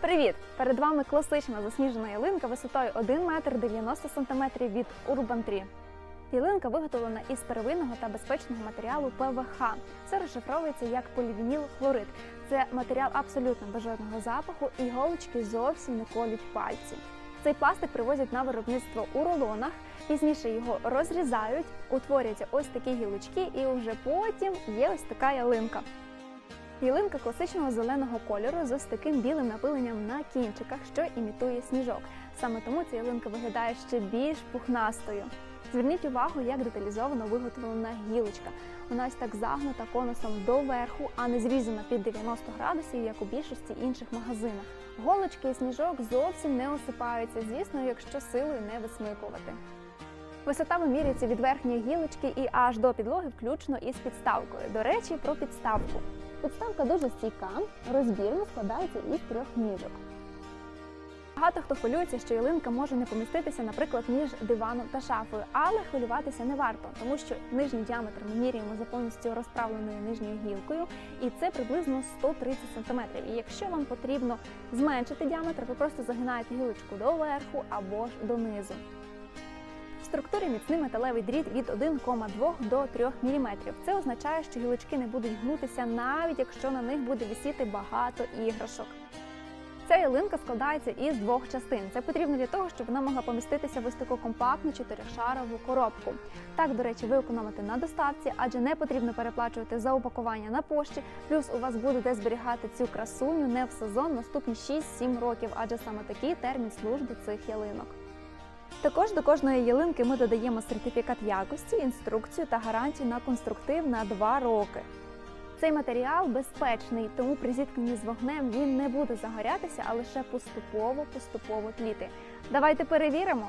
Привіт! Перед вами класична засніжена ялинка висотою 1 метр 90 сантиметрів від Urban Tree. Ялинка виготовлена із первинного та безпечного матеріалу ПВХ. Це розшифровується як полівініл хлорид. Це матеріал абсолютно без жодного запаху, і голочки зовсім не колють пальці. Цей пластик привозять на виробництво у рулонах. Пізніше його розрізають, утворюються ось такі гілочки, і вже потім є ось така ялинка. Ялинка класичного зеленого кольору з ось таким білим напиленням на кінчиках, що імітує сніжок. Саме тому ця ялинка виглядає ще більш пухнастою. Зверніть увагу, як деталізовано виготовлена гілочка. Вона ось так загнута конусом доверху, а не зрізана під 90 градусів, як у більшості інших магазинах. Голочки і сніжок зовсім не осипаються, звісно, якщо силою не висмикувати. Висота вимірюється від верхньої гілочки і аж до підлоги, включно із підставкою. До речі, про підставку. Підставка дуже стійка, розбірно складається із трьох ніжок. Багато хто хвилюється, що ялинка може не поміститися, наприклад, між диваном та шафою, але хвилюватися не варто, тому що нижній діаметр ми міряємо за повністю розправленою нижньою гілкою, і це приблизно 130 см. І якщо вам потрібно зменшити діаметр, ви просто загинаєте гілочку доверху або ж донизу. Структурі міцний металевий дріт від 1,2 до 3 мм. Це означає, що гілочки не будуть гнутися, навіть якщо на них буде висіти багато іграшок. Ця ялинка складається із двох частин. Це потрібно для того, щоб вона могла поміститися в ось таку компактну чотиришарову коробку. Так, до речі, ви економите на доставці, адже не потрібно переплачувати за упакування на пошті. Плюс у вас буде де зберігати цю красуню не в сезон наступні 6-7 років, адже саме такий термін служби цих ялинок. Також до кожної ялинки ми додаємо сертифікат якості, інструкцію та гарантію на конструктив на 2 роки. Цей матеріал безпечний, тому при зіткненні з вогнем він не буде загорятися, а лише поступово-поступово тліти. Давайте перевіримо.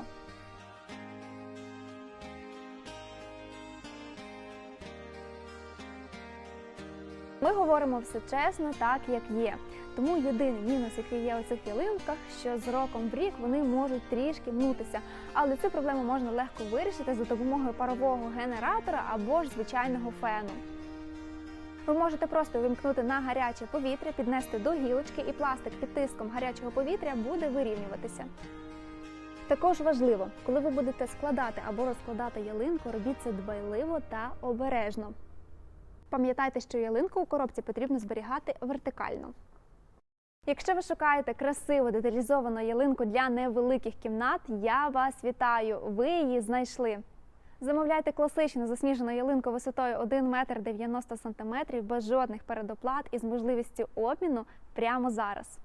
Ми говоримо все чесно, так як є. Тому єдиний мінус, який є у цих ялинках, що з роком в рік вони можуть трішки мнутися. Але цю проблему можна легко вирішити за допомогою парового генератора або ж звичайного фену. Ви можете просто увімкнути на гаряче повітря, піднести до гілочки, і пластик під тиском гарячого повітря буде вирівнюватися. Також важливо, коли ви будете складати або розкладати ялинку, робіть це дбайливо та обережно. Пам'ятайте, що ялинку у коробці потрібно зберігати вертикально. Якщо ви шукаєте красиву деталізовану ялинку для невеликих кімнат, я вас вітаю! Ви її знайшли. Замовляйте класичну засніжену ялинку висотою 1 метр 90 сантиметрів без жодних передоплат і з можливістю обміну прямо зараз.